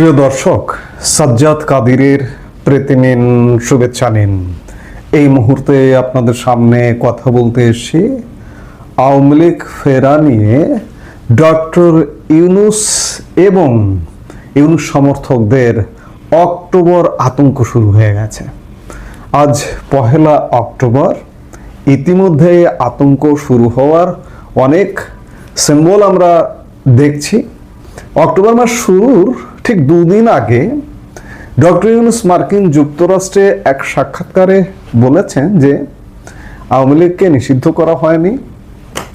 প্রিয় দর্শক, সাজ্জাদ কাদিরের প্রীতি নিন শুভেচ্ছা নিন। এই মুহূর্তে আপনাদের সামনে কথা বলতে এসেছি আওয়ামী লীগ ফেরা নিয়ে ডক্টর ইউনুস এবং ইউনুস সমর্থকদের অক্টোবর আতঙ্ক শুরু হয়ে গেছে। আজ পহেলা অক্টোবর, ইতিমধ্যে আতঙ্ক শুরু হওয়ার অনেক সিম্বল আমরা দেখছি। অক্টোবর মাস শুরুর ঠিক দুদিন আগে ডক্টর ইউনুস মার্কিন যুক্তরাষ্ট্রে এক সাক্ষাৎকারে বলেছেন যে আওয়ামী লীগকে নিষিদ্ধ করা হয়নি,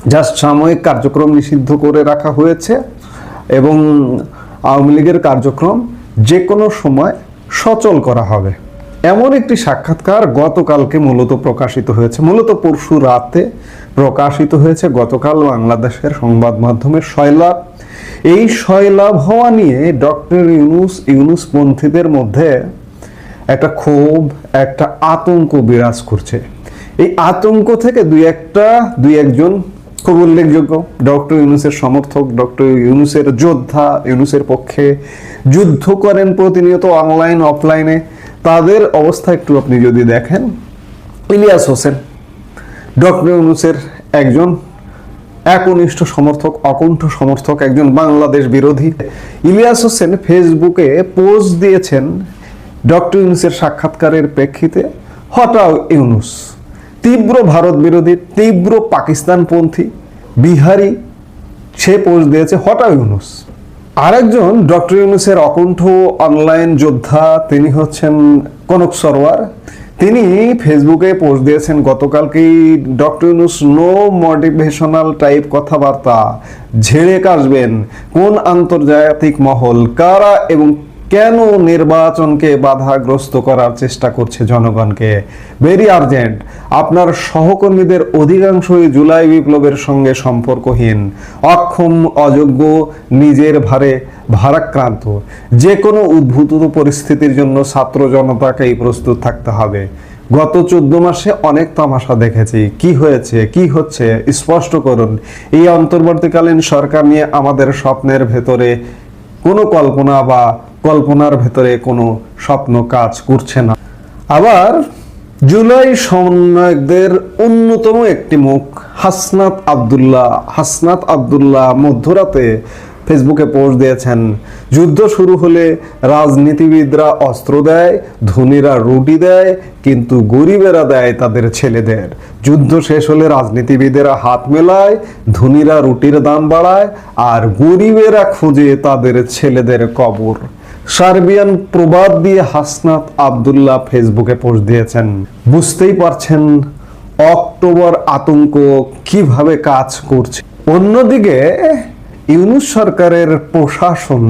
জাস্ট সাময়িক কার্যক্রম নিষিদ্ধ করে রাখা হয়েছে এবং আওয়ামী লীগের কার্যক্রম যে কোনো সময় সচল করা হবে। এমন একটি সাক্ষাৎকার গতকালকে মূলত প্রকাশিত হয়েছে। মূলত পরশু রাতে প্রকাশিত হয়েছে। গতকাল বাংলাদেশের সংবাদ মাধ্যমে সয়লাভ এই সয়লাভ হওয়া নিয়ে ডক্টর ইউনুস, ইউনুসপন্থীদের মধ্যে একটা ক্ষোভ, একটা আতঙ্ক বিরাজ করছে। এই আতঙ্ক থেকে দুই একটা, দুই একজন খুব উল্লেখযোগ্য। ডক্টর ইউনুসের সমর্থক, ডক্টর ইউনুসের যোদ্ধা, ইউনুসের পক্ষে যুদ্ধ করেন প্রতিনিয়ত অনলাইন অফলাইনে তাদের অবস্থা একটু আপনি যদি দেখেন, ইলিয়াস হোসেন, ডক্টর ইউনুসের একজন একনিষ্ঠ সমর্থক, অকুণ্ঠ সমর্থক, একজন বাংলাদেশ বিরোধী। ইলিয়াস হোসেন ফেসবুকে পোস্ট দিয়েছেন ডক্টর ইউনুসের সাক্ষাৎকারের প্রেক্ষিতে, হটাও ইউনুস, তীব্র ভারত বিরোধী, তীব্র পাকিস্তানপন্থী, বিহারি, সে পোস্ট দিয়েছে, হটাও ইউনুস। আরেকজন ডক্টর ইউনুসের অকণ্ঠ অনলাইন যোদ্ধা, তিনি হচ্ছেন কনক সরোয়ার। তিনি ফেসবুকে পোস্ট দিয়েছেন, গতকালকেই doctor Yunus no motivational type কথাবার্তা, ঝেড়ে কাশবেন, কোন আন্তর্জাতিক মহল, কারা এবং কেন নির্বাচনকে বাধাগ্রস্ত করার চেষ্টা করছে জনগণকে? ভেরি আর্জেন্ট আপনার সহকর্মীদের অধিকাংশই জুলাই বিপ্লবের সঙ্গে সম্পর্কহীন। অক্ষম, অযোগ্য, নিজের ভারে ভারাক্রান্ত। যে কোনো উদ্ভূত পরিস্থিতির জন্য ছাত্র জনতাকেই প্রস্তুত থাকতে হবে। গত চোদ্দ মাসে অনেক তামাশা দেখেছি। কি হয়েছে? কি হচ্ছে? স্পষ্ট করুন। এই অন্তর্বর্তীকালীন সরকার নিয়ে আমাদের স্বপ্নের ভেতরে কোনো কল্পনা বা কল্পনার ভেতরে কোনো স্বপ্ন কাজ করছে না। আবার জুলাই সমন্বয়কদের অন্যতম একটি মুখ হাসনাত আব্দুল্লাহ। হাসনাত আব্দুল্লাহ মধ্যরাতে ফেসবুকে পোস্ট দিয়েছেন, যুদ্ধ শুরু হলে রাজনীতিবিদরা অস্ত্র দেয়, ধনীরা রুটি দেয়, কিন্তু গরিবেরা দেয় তাদের ছেলেদের। যুদ্ধ শেষ হলে রাজনীতিবিদেরা হাত মেলায়, ধনীরা রুটির দাম বাড়ায়, আর গরিবেরা খুঁজে তাদের ছেলেদের কবর। সার্বিয়ান প্রবাদ দিয়ে হাসনাত আব্দুল্লাহ ফেসবুকে পোস্ট দিয়েছেন। বুঝতেই পারছেন অক্টোবর আতঙ্ক কীভাবে কাজ করছে। অন্যদিকে, ইউনুস সরকারের প্রশাসন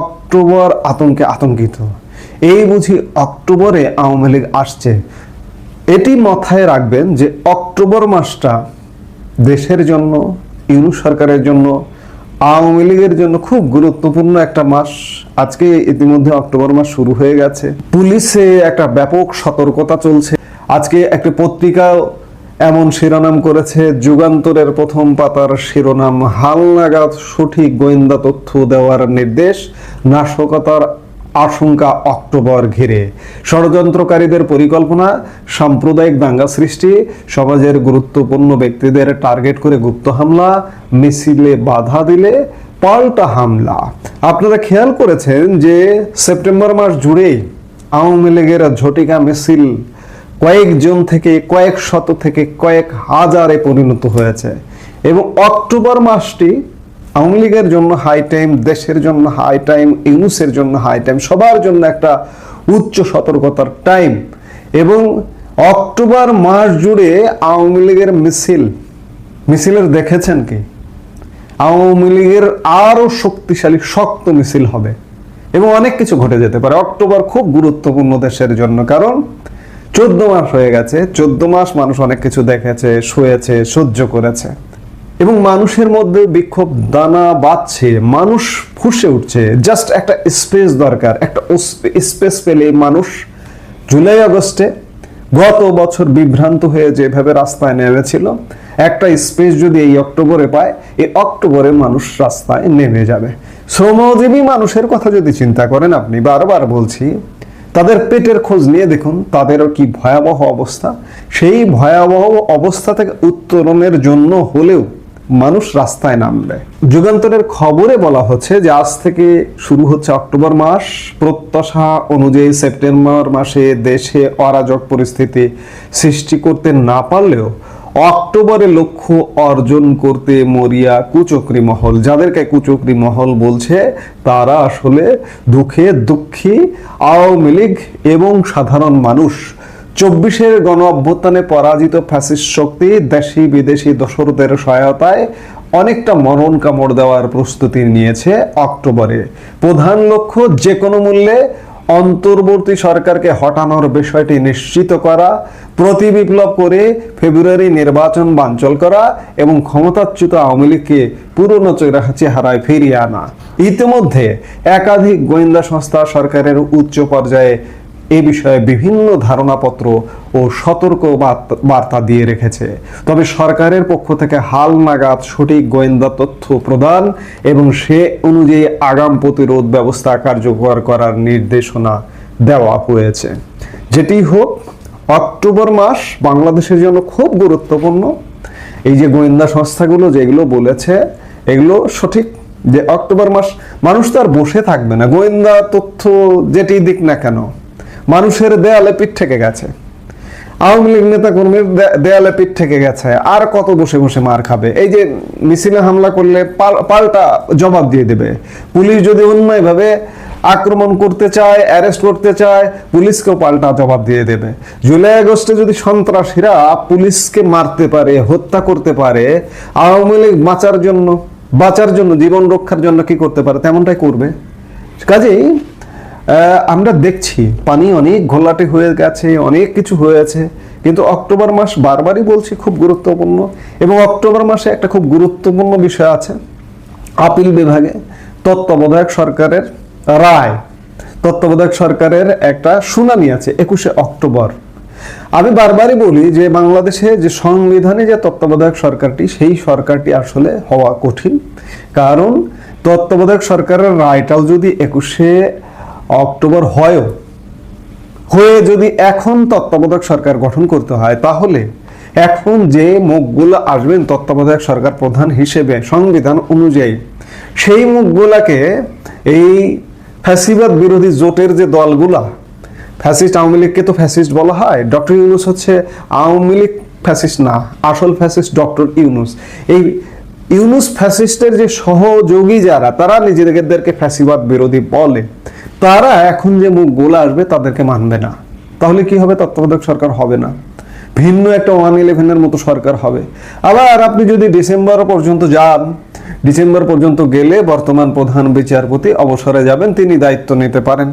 অক্টোবর আতঙ্কে আতঙ্কিত। এই বুঝি অক্টোবরে আওয়ামী লীগ আসছে। এটি মাথায় রাখবেন যে অক্টোবর মাসটা দেশের জন্য, ইউনুস সরকারের জন্য আওয়ামী লীগের জন্য খুব গুরুত্বপূর্ণ একটা মাস। আজকে ইতিমধ্যে অক্টোবর মাস শুরু হয়ে গেছে। পুলিশে একটা ব্যাপক সতর্কতা চলছে। আজকে একটা পত্রিকা এমন শিরোনাম করেছে, যুগান্তরের প্রথম পাতার শিরোনাম, হালনাগাদ সঠিক গোয়েন্দা তথ্য দেওয়ার নির্দেশ, নাশকতার আশঙ্কা অক্টোবর ঘিরে। ষড়যন্ত্রকারীদের পরিকল্পনা, সাম্প্রদায়িক দাঙ্গা সৃষ্টি, সমাজের গুরুত্বপূর্ণ ব্যক্তিদের টার্গেট করে গুপ্ত হামলা, মিছিলে বাধা দিলে পাল্টা হামলা। আপনারা খেয়াল করেছেন যে সেপ্টেম্বর মাস জুড়েই আওয়ামী লীগের ঝটিকা মিছিল কয়েকজন থেকে কয়েক শত থেকে কয়েক হাজারে পরিণত হয়েছে এবং অক্টোবর মাসটি আওয়ামী লীগের জন্য হাই টাইম দেশের জন্য হাই টাইম ইউনুসের জন্য হাই টাইম সবার জন্য একটা উচ্চ সতর্কতার টাইম এবং অক্টোবর মাস জুড়ে আওয়ামী লীগের মিছিল, মিছিলের দেখেছেন কি? আওয়ামী লীগের আরও শক্তিশালী, শক্ত মিছিল হবে। এবং অনেক কিছু ঘটে যেতে পারে। অক্টোবর খুব গুরুত্বপূর্ণ দেশের জন্য, কারণ চোদ্দ মাস হয়ে গেছে। চোদ্দ মাস মানুষ অনেক কিছু দেখেছে, শুয়েছে, সহ্য করেছে। এবং মানুষের মধ্যে বিক্ষোভ দানা বাঁধছে, মানুষ ফুসে উঠছে। জাস্ট একটা স্পেস দরকার, একটা স্পেস পেলে মানুষ। জুলাই আগস্টে গত বছর বিভ্রান্ত হয়ে যেভাবে রাস্তায় নেমেছিল, একটা স্পেস যদি এই অক্টোবরে পায়, এই অক্টোবরে মানুষ রাস্তায় নেমে যাবে। শ্রমজীবী মানুষের কথা যদি চিন্তা করেন আপনি, বারবার বলছি, তাদের পেটের খোঁজ নিয়ে দেখুন, তাদেরও কি ভয়াবহ অবস্থা? সেই ভয়াবহ অবস্থা থেকে উত্তরণের জন্য হলেও মানুষ রাস্তায় নামবে। যুগান্তরের খবরে বলা হচ্ছে যে আজ থেকে শুরু হচ্ছে অক্টোবর মাস। প্রত্যাশা অনুযায়ী সেপ্টেম্বর মাসে দেশে অরাজক পরিস্থিতি সৃষ্টি করতে না পারলেও অক্টোবরে লক্ষ্য অর্জন করতে মরিয়া কুচক্রি মহল। যাদেরকে কুচক্রি মহল বলছে, তারা আসলে দুঃখে দুঃখী, আওয়ামী লীগ এবং সাধারণ মানুষ। চব্বিশের গণ অভ্যুত্থানে পরাজিত ফ্যাসিস্ট শক্তি দেশি বিদেশি দোসরদের সহায়তায় অনেকটা মরণ কামড় দেওয়ার প্রস্তুতি নিয়েছে অক্টোবরে। প্রধান লক্ষ্য যে কোনো মূল্যে অন্তর্বর্তী সরকারকে হটানোর বিষয়টি নিশ্চিত করা, প্রতি বিপ্লব করে ফেব্রুয়ারি নির্বাচন বানচল করা এবং ক্ষমতাচ্যুত আওয়ামী লীগকে পুরনো চেহারা- চেহারায় ফিরিয়ে আনা। ইতিমধ্যে একাধিক গোয়েন্দা সংস্থা সরকারের উচ্চ পর্যায়ে এ বিষয়ে বিভিন্ন ধারণাপত্র ও সতর্ক বার্তা- দিয়ে রেখেছে। তবে সরকারের পক্ষ থেকে হাল নাগাদ সঠিক গোয়েন্দা তথ্য প্রদান এবং সে অনুযায়ী আগাম প্রতিরোধ ব্যবস্থা কার্যকর করার নির্দেশনা দেওয়া হয়েছে। যেটি হোক, অক্টোবর মাস বাংলাদেশের জন্য খুব গুরুত্বপূর্ণ। এই যে গোয়েন্দা সংস্থাগুলো যেগুলো বলেছে, এগুলো সঠিক যে অক্টোবর মাস মানুষ তো আর বসে থাকবে না। গোয়েন্দা তথ্য যেটি দিক না কেন? মানুষের দেয়ালে পিঠ থেকে গেছে। আওয়ামী লীগ নেতা কর্মীর দেয়ালে পিঠ থেকে গেছে। আর কত বসে বসে মার খাবে? এই যে মিছিলে হামলা করলে পাল- পাল্টা জবাব দিয়ে দেবে। পুলিশ যদি অন্যায়ভাবে আক্রমণ করতে চায়, অ্যারেস্ট করতে চায়, পুলিশকেও পাল্টা জবাব দিয়ে দেবে। জুলাই আগস্টে যদি সন্ত্রাসীরা পুলিশকে মারতে পারে, হত্যা করতে পারে, আওয়ামী লীগ বাঁচার জন্য বাঁচার জন্য, জীবন রক্ষার জন্য কি করতে পারে, তেমনটাই করবে। কাজেই আমরা দেখছি, পানি অনেক ঘোলাটে হয়ে গেছে, অনেক কিছু হয়েছে, কিন্তু অক্টোবর মাস বারবারই বলছি খুব গুরুত্বপূর্ণ এবং অক্টোবর মাসে একটা খুব গুরুত্বপূর্ণ বিষয় আছে, আপিল বিভাগে তত্ত্বাবধায়ক সরকারের রায়, তত্ত্বাবধায়ক সরকারের একটা শুনানি আছে একুশে অক্টোবর। আমি বারবারই বলি যে বাংলাদেশে যে সংবিধানে যে তত্ত্বাবধায়ক সরকারটি, সেই সরকারটি আসলে হওয়া কঠিন, কারণ তত্ত্বাবধায়ক সরকারের রায়টাও যদি একুশে অক্টোবর হয়ও। হয়ে যদি এখন তত্ত্বাবধায়ক সরকার গঠন করতে হয়, তাহলে এখন যে মুখগুলো আসবেন তত্ত্বাবধায়ক সরকার প্রধান হিসেবে সংবিধান অনুযায়ী, সেই মুখগুলাকে এই ফ্যাসিবাদ বিরোধী জোটের যে দলগুলা, ফ্যাসিস্ট আওয়ামী লীগকে তো ফ্যাসিস্ট বলা হয়, ডক্টর ইউনুস হচ্ছে আওয়ামী লীগ ফ্যাসিস্ট না, আসল ফ্যাসিস্ট ডক্টর ইউনুস। এই ইউনুস ফ্যাসিস্টের যে সহযোগী যারা, তারা নিজেদেরকে ফ্যাসিবাদ বিরোধী বলে। তারা এখন যে মুখ মুখগুলো আসবে, তাদেরকে মানবে না। তাহলে কি হবে? তত্ত্বাবধায়ক সরকার হবে না। ভিন্ন একটা ওয়ান ইলেভেনের মতো সরকার হবে। আবার আপনি যদি ডিসেম্বর পর্যন্ত যান, ডিসেম্বর পর্যন্ত গেলে বর্তমান প্রধান বিচারপতি অবসরে যাবেন, তিনি দায়িত্ব নিতে পারেন।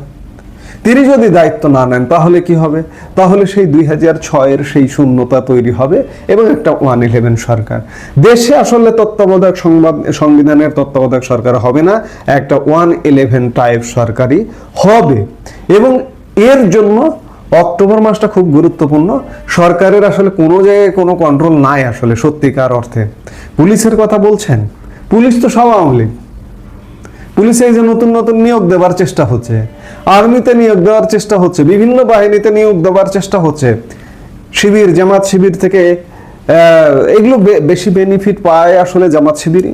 তিনি যদি দায়িত্ব না নেন, তাহলে কি হবে? তাহলে সেই দুই হাজার ছয়ের সেই শূন্যতা তৈরি হবে এবং একটা ওয়ান ইলেভেন সরকার। দেশে আসলে তত্ত্বাবধায়ক সংবাদ, সংবিধানের তত্ত্বাবধায়ক সরকার হবে না, একটা ওয়ান ইলেভেন টাইপ সরকারই হবে। এবং এর জন্য অক্টোবর মাসটা খুব গুরুত্বপূর্ণ। সরকারের আসলে কোনো জায়গায় কোনো কন্ট্রোল নাই আসলে সত্যিকার অর্থে। পুলিশের কথা বলছেন? পুলিশ তো সব আওয়ামী লীগ। পুলিশে এই যে নতুন নতুন নিয়োগ দেওয়ার চেষ্টা হচ্ছে, আর্মিতে নিয়োগ দেওয়ার চেষ্টা হচ্ছে, বিভিন্ন বাহিনীতে নিয়োগ দেওয়ার চেষ্টা হচ্ছে, শিবির, জামাত শিবির থেকে এগুলো বেশি বেনিফিট পায় আসলে জামাত শিবিরই।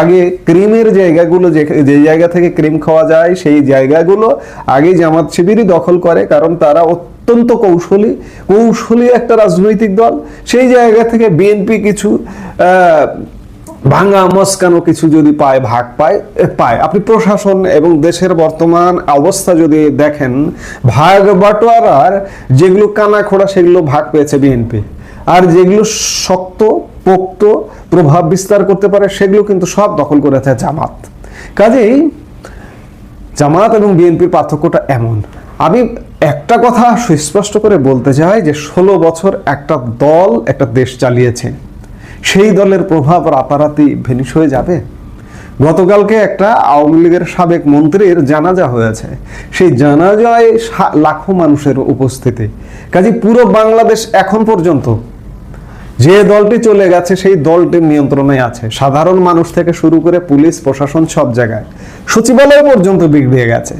আগে ক্রিমের জায়গাগুলো যে জায়গা থেকে ক্রিম খাওয়া যায়, সেই জায়গাগুলো আগে জামাত শিবিরই দখল করে, কারণ তারা অত্যন্ত কৌশলী। কৌশলী একটা রাজনৈতিক দল। সেই জায়গা থেকে বিএনপি কিছু ভাঙা মস্কানো কিছু যদি পায়, ভাগ পায় পায়। আপনি প্রশাসন এবং দেশের বর্তমান অবস্থা যদি দেখেন, ভাগ বাটোয়ারার যেগুলো কানা খোড়া সেগুলো ভাগ পেয়েছে বিএনপি আর যেগুলো শক্ত, পোক্ত, প্রভাব বিস্তার করতে পারে, সেগুলো কিন্তু সব দখল করেছে জামাত। কাজেই জামাত এবং বিএনপির পার্থক্যটা এমন। আমি একটা কথা সুস্পষ্ট করে বলতে চাই যে, ষোলো বছর একটা দল, একটা দেশ চালিয়েছে। সেই দলের প্রভাব রাতারাতি ভেনিশ হয়ে যাবে? গতকালকে একটা আওয়ামী লীগের সাবেক মন্ত্রীর জানাজা হয়েছে। সেই জানাজায় লাখো মানুষের উপস্থিতি। কাজে পুরো বাংলাদেশ এখন পর্যন্ত যে দলটি চলে গেছে, সেই দলটির নিয়ন্ত্রণে আছে। সাধারণ মানুষ থেকে শুরু করে পুলিশ, প্রশাসন সব জায়গায়। সচিবালয় পর্যন্ত বিগড়ে গেছে।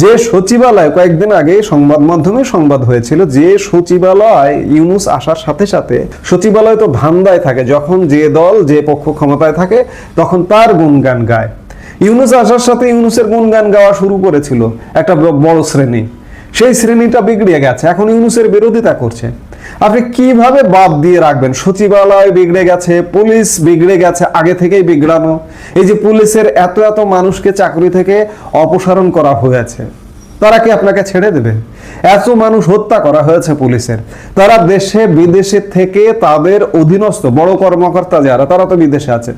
যে সচিবালয় কয়েকদিন আগে সংবাদ মাধ্যমে সংবাদ হয়েছিল যে সচিবালয় ইউনুস আসার সাথে সাথে সচিবালয় তো ধান্দায় থাকে, যখন যে দল, যে পক্ষ ক্ষমতায় থাকে, তখন তার গুণগান গায়। ইউনুস আসার সাথে ইউনুসের গুণগান গাওয়া শুরু করেছিল একটা বড় শ্রেণি। সেই শ্রেণীটা বিগড়ে গেছে, এখন ইউনুসের বিরোধিতা করছে। আপনি কীভাবে বাদ দিয়ে রাখবেন? সচিবালয় বিগড়ে গেছে, পুলিশ বিগড়ে গেছে, আগে থেকেই বিগড়ানো। এই যে পুলিশের এত এত মানুষকে চাকরি থেকে অপসারণ করা হয়েছে, তারা কি আপনাকে ছেড়ে দেবে? এত মানুষ হত্যা করা হয়েছে পুলিশের। তারা দেশে, বিদেশে থেকে তাদের অধীনস্থ, বড় কর্মকর্তা যারা, তারা তো বিদেশে আছে।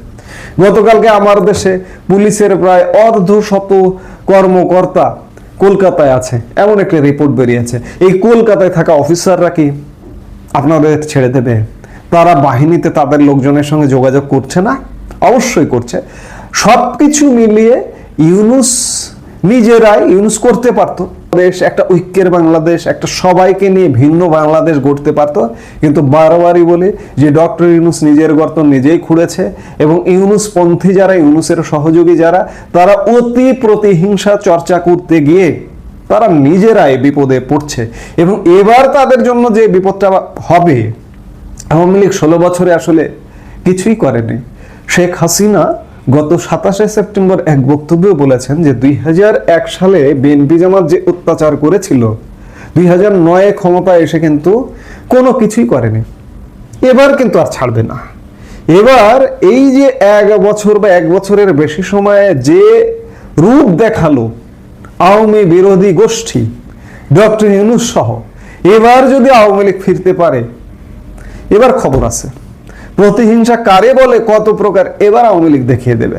গতকালকে আমার দেশে পুলিশের প্রায় অর্ধ শত কর্মকর্তা কলকাতায় আছে। এমন একটা রিপোর্ট বেরিয়েছে। এই কলকাতায় থাকা অফিসাররা কি আপনাদের ছেড়ে দেবে। তারা বাহিনীতে তাদের লোকজনের সঙ্গে যোগাযোগ করছে না? অবশ্যই করছে। সব কিছু মিলিয়ে ইউনুস নিজেরাই ইউনুস করতে পারতো। দেশ একটা ঐক্যের বাংলাদেশ, একটা সবাইকে নিয়ে ভিন্ন বাংলাদেশ গড়তে পারতো। কিন্তু বারবারই বলে যে ডক্টর ইউনুস নিজের গর্ত নিজেই খুঁড়েছে এবং ইউনুস পন্থী যারা, ইউনুসের সহযোগী যারা, তারা অতি প্রতিহিংসা চর্চা করতে গিয়ে তারা নিজেরাই বিপদে পড়ছে এবং এবার তাদের জন্য যে বিপদটা হবে, আওয়ামী লীগ ষোলো বছরে আসলে কিছুই করেনি। শেখ হাসিনা গত সাতাশে সেপ্টেম্বর এক বক্তব্যে বলেছেন যে দুই সালে বিএনপি জামাত যে অত্যাচার করেছিল, দুই হাজার নয়ে ক্ষমতায় এসে কিন্তু কোনো কিছুই করেনি। এবার কিন্তু আর ছাড়বে না। এবার এই যে এক বছর বা এক বছরের বেশি সময়ে যে রূপ দেখাল আওয়ামী বিরোধী গোষ্ঠী, ডক্টর ইউনুস সহ। এবার যদি আওয়ামী লীগ ফিরতে পারে, এবার খবর আছে। প্রতিহিংসা কারে বলে, কত প্রকার এবার আওয়ামী লীগ দেখিয়ে দেবে।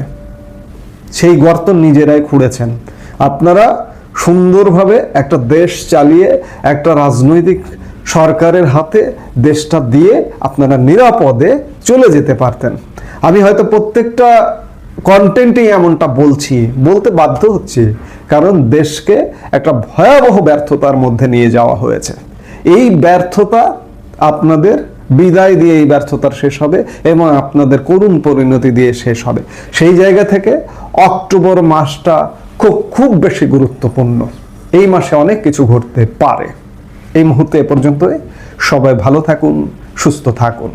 সেই গর্ত নিজেরাই খুঁড়েছেন। আপনারা সুন্দরভাবে একটা দেশ চালিয়ে, একটা রাজনৈতিক সরকারের হাতে দেশটা দিয়ে আপনারা নিরাপদে চলে যেতে পারতেন। আমি হয়তো প্রত্যেকটা কন্টেন্টেই এমনটা বলছি, বলতে বাধ্য হচ্ছি। কারণ দেশকে একটা ভয়াবহ ব্যর্থতার মধ্যে নিয়ে যাওয়া হয়েছে। এই ব্যর্থতা আপনাদের বিদায় দিয়ে এই ব্যর্থতার শেষ হবে এবং আপনাদের করুণ পরিণতি দিয়ে শেষ হবে। সেই জায়গা থেকে অক্টোবর মাসটা খুব খুব বেশি গুরুত্বপূর্ণ। এই মাসে অনেক কিছু ঘটতে পারে। এই মুহূর্তে এ পর্যন্তই। সবাই ভালো থাকুন, সুস্থ থাকুন।